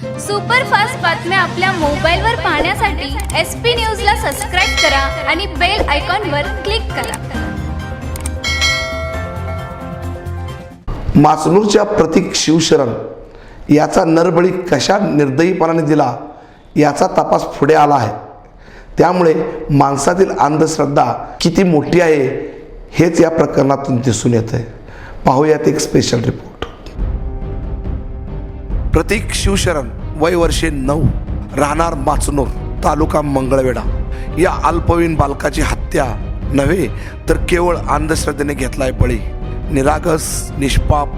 Superfast बातम्या आपल्या मोबाईलवर पाहण्यासाठी एस पी न्यूजला सबस्क्राईब करा आणि बेल आयकॉनवर क्लिक करा. मासनूरच्या प्रतीक शिवशरण याचा नरबळी कशा निर्दयीपणाने दिला याचा तपास पुढे आला आहे. त्यामुळे माणसातील अंधश्रद्धा किती मोठी आहे हेच या प्रकरणातून दिसून येत आहे पाहूयात एक स्पेशल रिपोर्ट प्रतीक शिवशरण वय वर्षे नऊ राहणार माचनूर तालुका मंगळवेढा. या अल्पवयीन बालकाची हत्या नव्हे तर केवळ अंधश्रद्धेने घेतलाय बळी. निरागस निष्पाप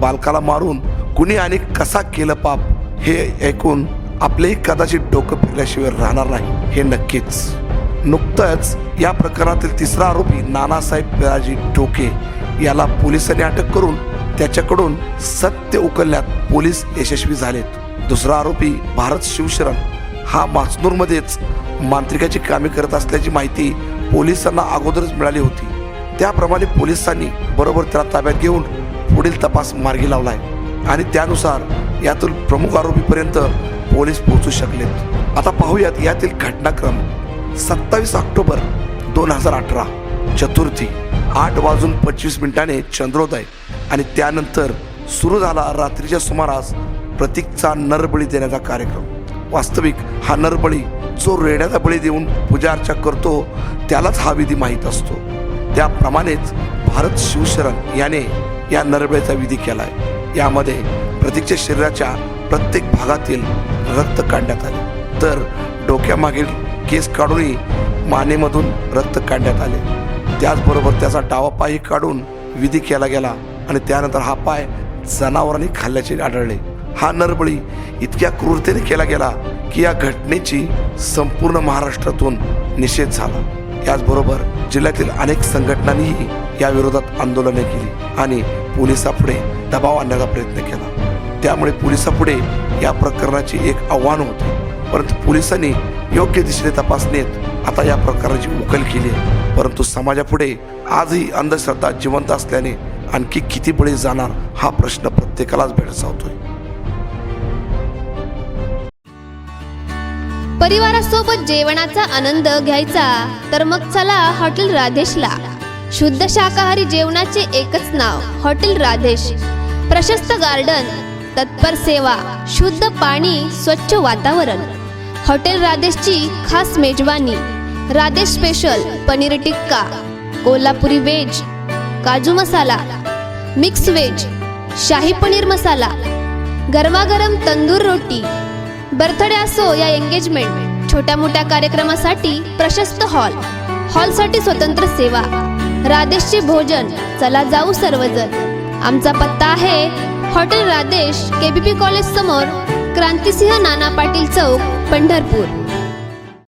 बालकाला मारून कुणी आणि कसा केलं पाप हे ऐकून आपलेही कदाचित डोकं फिरल्याशिवाय राहणार नाही हे नक्कीच. नुकतंच या प्रकरणातील तिसरा आरोपी नानासाहेब पिराजी टोके याला पोलिसांनी अटक करून त्याच्याकडून सत्य उकलण्यात पोलीस यशस्वी झालेत. दुसरा आरोपी भारत शिवशरण. हा माचनूरमध्येच मांत्रिकाची कामे करत असल्याची माहिती पोलिसांना अगोदरच मिळाली होती. त्याप्रमाणे पोलिसांनी बरोबर त्याला ताब्यात घेऊन पुढील तपास मार्गी लावलाय आणि त्यानुसार यातील प्रमुख आरोपीपर्यंत पोलीस पोहोचू शकलेत. आता पाहूयात यातील घटनाक्रम. सत्तावीस ऑक्टोबर दोन हजार अठरा. चतुर्थी आठ वाजून पंचवीस मिनिटाने चंद्रोदय. आणि त्यानंतर सुरू झाला रात्रीच्या सुमारास प्रतीकचा नरबळी देण्याचा कार्यक्रम. वास्तविक हा नरबळी जो रेड्याचा बळी देऊन पूजा अर्चा करतो त्यालाच हा विधी माहीत असतो. त्याप्रमाणेच भारत शिवशरण याने या नरबळीचा विधी केला आहे यामध्ये प्रतीकच्या शरीराच्या प्रत्येक भागातील रक्त काढण्यात आले. तर डोक्यामागील केस काढूनही मानेमधून रक्त काढण्यात आले. त्याचबरोबर त्याचा डावा पायी काढून विधी केला गेला. आणि त्यानंतर हा पाय जनावरांनी खाल्ल्याचे आढळले. हा नरबळी इतक्या क्रूरतेने केला गेला की या घटनेची संपूर्ण महाराष्ट्रातून निषेध झाला. याचबरोबर जिल्ह्यातील अनेक संघटनांनीही या विरोधात आंदोलने केली आणि पोलिसापुढे दबाव आणण्याचा प्रयत्न केला. त्यामुळे पोलिसापुढे या प्रकरणाचे एक आव्हान होते. परंतु पोलिसांनी योग्य दिशेने तपासणीत आता या प्रकाराची उकल केली परंतु समाजापुढे आजही अंधश्रद्धा जिवंत असल्याने आणखी किती बळी जाणार हा प्रश्न प्रत्येकालाच भेडसावतोय. परिवारासोबत जेवणाचा आनंद घ्यायचा तर मग चला हॉटेल राधेशला. शुद्ध शाकाहारी जेवणाचे एकच नाव हॉटेल राधेश. प्रशस्त गार्डन तत्पर सेवा शुद्ध पाणी स्वच्छ वातावरण. हॉटेल राधेशची खास मेजवानी Radhesh special paneer tikka Kolhapuri veg kaju masala mix veg शाही पनीर मसाला गरमागरम तंदूर रोटी बर्थडे असो या एंगेजमेंट छोट्या मोठ्या कार्यक्रमासाठी प्रशस्त हॉल. हॉलसाठी स्वतंत्र सेवा. राधेशचे भोजन चला जाऊ सर्वजण. आमचा पत्ता आहे हॉटेल राधेश केबीपी कॉलेज समोर क्रांतिसिंह नाना पाटील चौक पंढरपूर.